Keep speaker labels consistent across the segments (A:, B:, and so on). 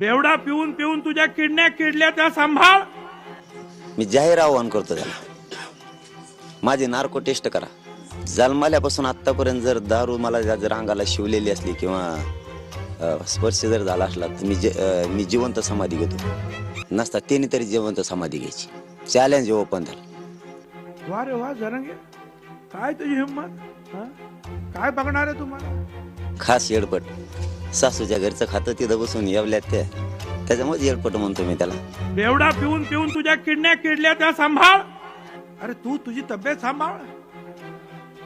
A: बेवडा पिऊन पिऊन तुझ्या किडण्या किडल्या त्या सांभाळ.
B: मी जाहीर आव्हान करतो त्याला. माझी नार्को टेस्ट करा. जन्माल्यापासून आतापर्यंत जर दारू मला जर जर अंगाला शिवलेली असली किंवा स्पर्श जर झाला असला तर मी जे मी जिवंत समाधी घेतो. नसता त्यांनी तरी जिवंत समाधी घ्यायची. चॅलेंज ओपन झालं.
A: वा रे वा जरंगे. काय तुझी हिंमत? काय बघणार आहे तुम्हाला
B: खास येडपट. सासूच्या घरचं खातं तिथं बसून येवल्यात त्या त्याच्यामुळे एअरपोर्ट म्हणतो मी त्याला.
A: बेवडा पिऊन पिऊन तुझ्या किडण्या किडल्या त्या सांभाळ. अरे तू तुझी तब्येत सांभाळ.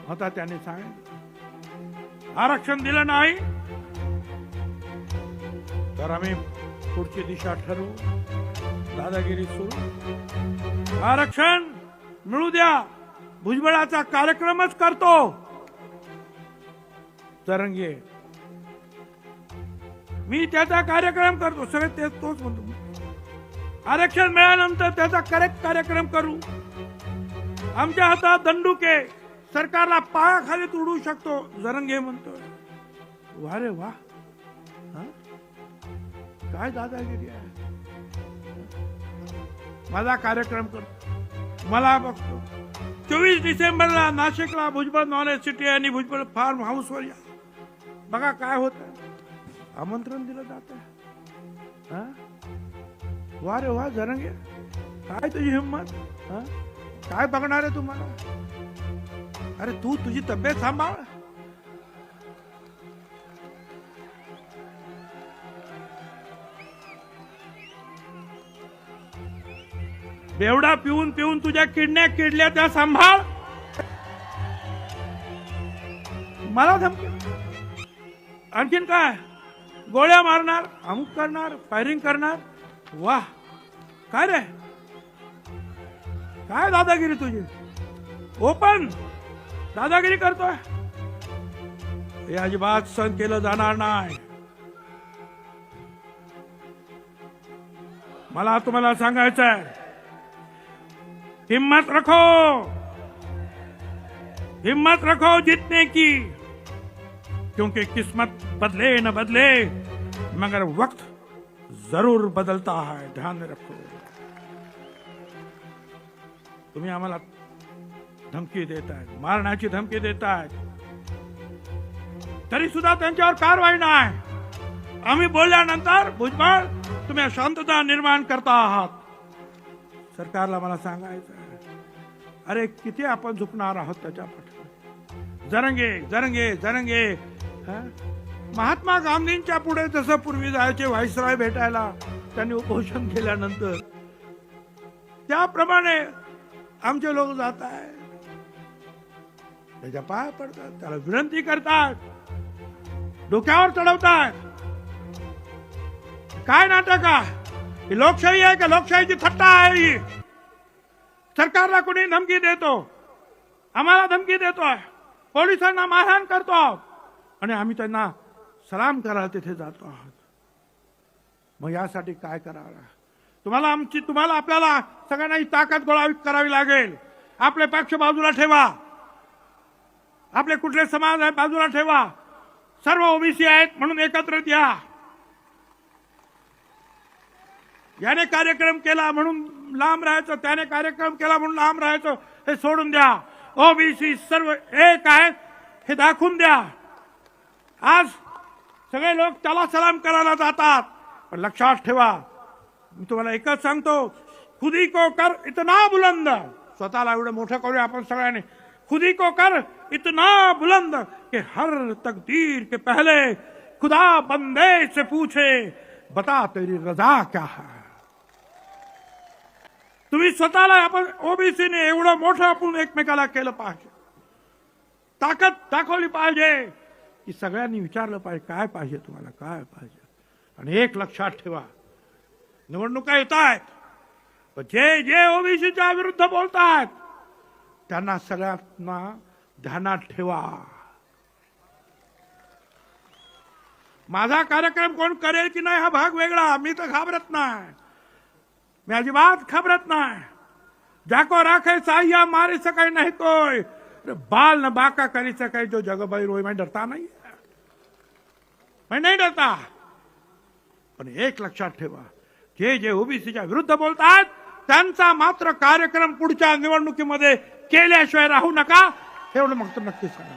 A: होता त्याने सांग आरक्षण दिलं नाही तर आम्ही पुढची दिशा ठरवू. दादागिरी सुरू. आरक्षण मिळू द्या. भुजबळाचा कार्यक्रमच करतो. तरंगे मी त्याचा कार्यक्रम करतो. सगळे तेच तोच म्हणतो. आरक्षण मिळाल्यानंतर त्याचा करेक्ट कार्यक्रम करू. आमच्या हातात दंडुके सरकारला पायाखाली तुडू शकतो जरंगे म्हणतोय. वा रे वा. काय दादागिरी आहे? माझा कार्यक्रम करतो मला बघतो. चोवीस डिसेंबरला नाशिकला भुजबळ नॉलेज सिटी आणि भुजबळ फार्म हाऊसवर या. बघा काय होतं आमंत्रण दिलं जात. वा रे वा जरंगे. काय तुझी हिंमत काय बघणार आहे तुम्हाला? अरे तू तुझी तब्येत सांभाळ. बेवडा पिऊन पिऊन तुझ्या किडण्या किडल्या त्या सांभाळ. मला धमकी. आणखीन काय? गोळ्या मारणार अमुक करणार फायरिंग करणार. वाह काय रे? काय दादागिरी तुझी? ओपन! दादागिरी करतोय. हे अजिबात सहन केलं जाणार नाही. मला तुम्हाला सांगायचं आहे हिम्मत रखो. हिम्मत रखो जितने की. क्योंकि किस्मत बदले न बदले मगर वक्त जरूर बदलता है ध्यान रखो। तुम्ही आम्हाला धमकी देत आहेत मारण्याची धमकी देत आहेत तरी सुद्धा त्यांच्यावर कारवाई नाही आम्ही बोलल्यानंतर भुजबळ तुम्ही शांतता निर्माण करता आहात। सरकारला मला सांगायचं आहे अरे किती आपण झुकणार आहोत त्याच्या पाठी जरंगे जरंगे जरंगे महात्मा गांधींच्या पुढे जसं पूर्वी जायचे व्हाईसराय भेटायला त्यांनी उपोषण केल्यानंतर त्याप्रमाणे आमचे लोक जात आहे त्याच्या पाया पडतात त्याला विनंती करतात. डोक्यावर चढवतात काय नाटक आहे? ही लोकशाही आहे का? लोकशाहीची थट्टा आहे ही. सरकारला कुणी धमकी देतो? आम्हाला धमकी देतोय. पोलिसांना मारहाण करतो. आहोत आणि आम्ही त्यांना सलाम करायला तिथे जातो आहोत. मग यासाठी काय करावं? तुम्हाला आमची तुम्हाला आपल्याला सगळ्यांना ही ताकद गोळा करावी लागेल. आपले पक्ष बाजूला ठेवा. आपले कुठले समाज आहे बाजूला ठेवा. सर्व ओबीसी आहेत म्हणून एकत्र या. याने कार्यक्रम केला म्हणून लांब राहायचं त्याने कार्यक्रम केला म्हणून लांब राहायचं हे सोडून द्या. ओबीसी सर्व एक आहेत हे दाखवून द्या. आज सगळे लोक त्याला सलाम करायला जातात. पण लक्षात ठेवा मी तुम्हाला एकच सांगतो खुदी को कर इतना बुलंद. स्वतःला एवढं मोठं करूया आपण सगळ्यांनी. खुदी को कर इतना बुलंद कि हर तकदीर के पहले खुदा बंदे से पूछे बता तेरी रजा क्या है? तुम्ही स्वतःला आपण ओबीसीने एवढं मोठं आपण एकमेकाला केलं पाहिजे. ताकद दाखवली पाहिजे. की सगळ्यांनी विचारलं पाहिजे काय पाहिजे तुम्हाला? काय पाहिजे? आणि एक लक्षात ठेवा निवडणुका येत आहेत. जे जे ओबीसीच्या विरुद्ध बोलतात त्यांना सगळ्यांना ध्यानात ठेवा. माझा कार्यक्रम कोण करेल की नाही हा भाग वेगळा मी तर घाबरत नाही. मी अजिबात घाबरत नाही. जाको राखे साह्या मारी सकाळी नाही कोय बाल न बाका करी सके जो जग भाई रोई मैं डरता नहीं है मैं नहीं डरता. पण एक लक्षात ठेवा जे जे ओबीसीच्या विरुद्ध बोलतात त्यांचा मात्र कार्यक्रम पुढच्या निवडणुकीमध्ये केल्याशिवाय राहू नका. एवढं मग तर नक्कीच सांगा.